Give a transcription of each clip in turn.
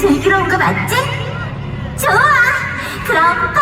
즐기러 온 거 맞지? 좋아! 그럼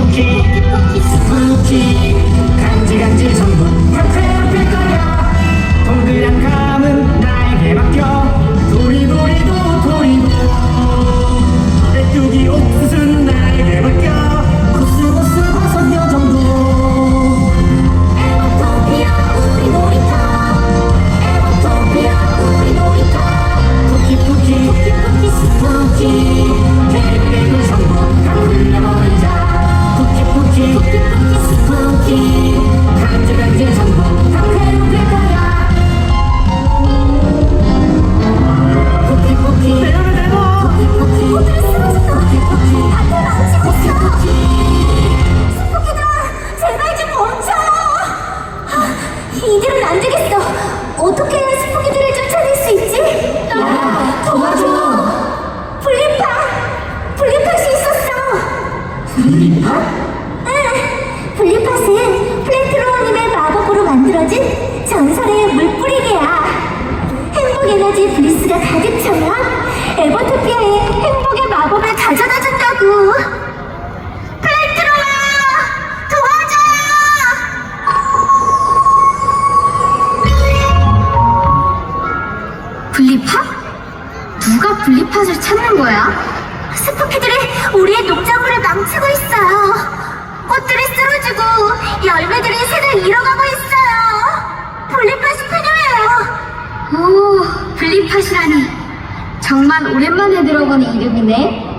Thank you. 열매들이 색을 잃어가고 있어요. 블리팟이 필요해요. 오, 블리팟이라니. 정말 오랜만에 들어보는 이름이네.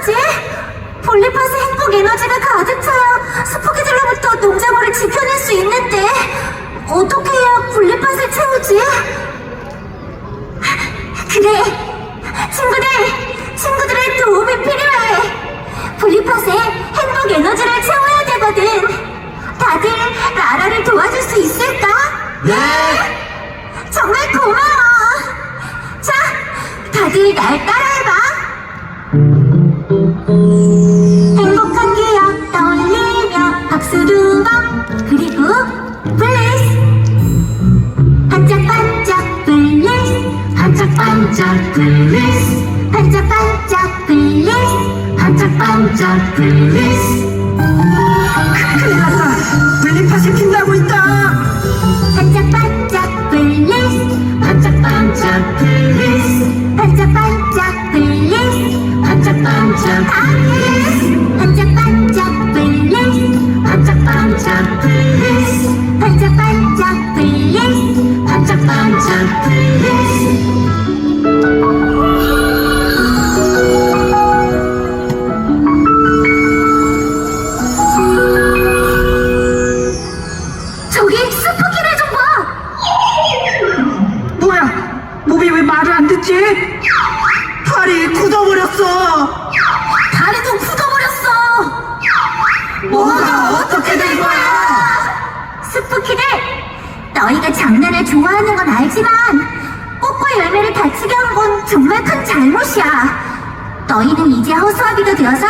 어, 어떡하지? 볼리팟의 행복 에너지가 가득 차야 스포키들로부터 농작물을 지켜낼 수 있는데 어떻게 해야 볼리팟을 채우지? 그래 친구들 친구들의 도움이 필요해 볼리팟에 행복 에너지를 채워 블리스 반짝반짝 블리스 반짝반짝 블리스 큰일 났다 블리팟이 빛나고 있다 반짝반짝 블리스 반짝반짝 블리스 반짝반짝 블리스 반짝반짝 블리스 반짝반짝 블리스 반짝반짝 블리스 반짝반짝 블리스 반짝반짝 블리스 굳어버렸어 다리도 굳어버렸어! 뭐가 어떻게 된 거야 스푸키들! 너희가 장난을 좋아하는 건 알지만 꽃과 열매를 다치게 한 건 정말 큰 잘못이야. 너희는 이제 허수아비가 되어서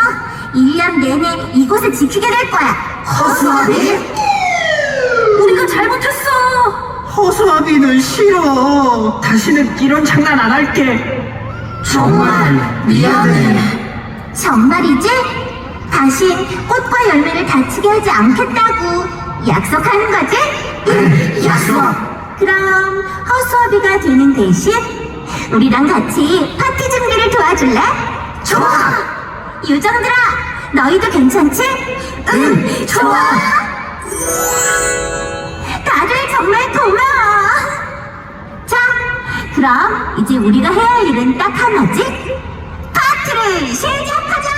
1년 내내 이곳을 지키게 될 거야. 허수아비? 우리가 잘못했어! 허수아비는 싫어 다시는 이런 장난 안 할게 정말 미안해 정말이지? 다신 꽃과 열매를 다치게 하지 않겠다고 약속하는 거지? 약속 그럼 허수아비가 되는 대신 우리랑 같이 파티 준비를 도와줄래? 좋아 유정들아 너희도 괜찮지? 응 좋아 다들 정말 고마워 자 그럼 이제 우리가 해야 할 일은 딱 하나지? 파티를 시작하자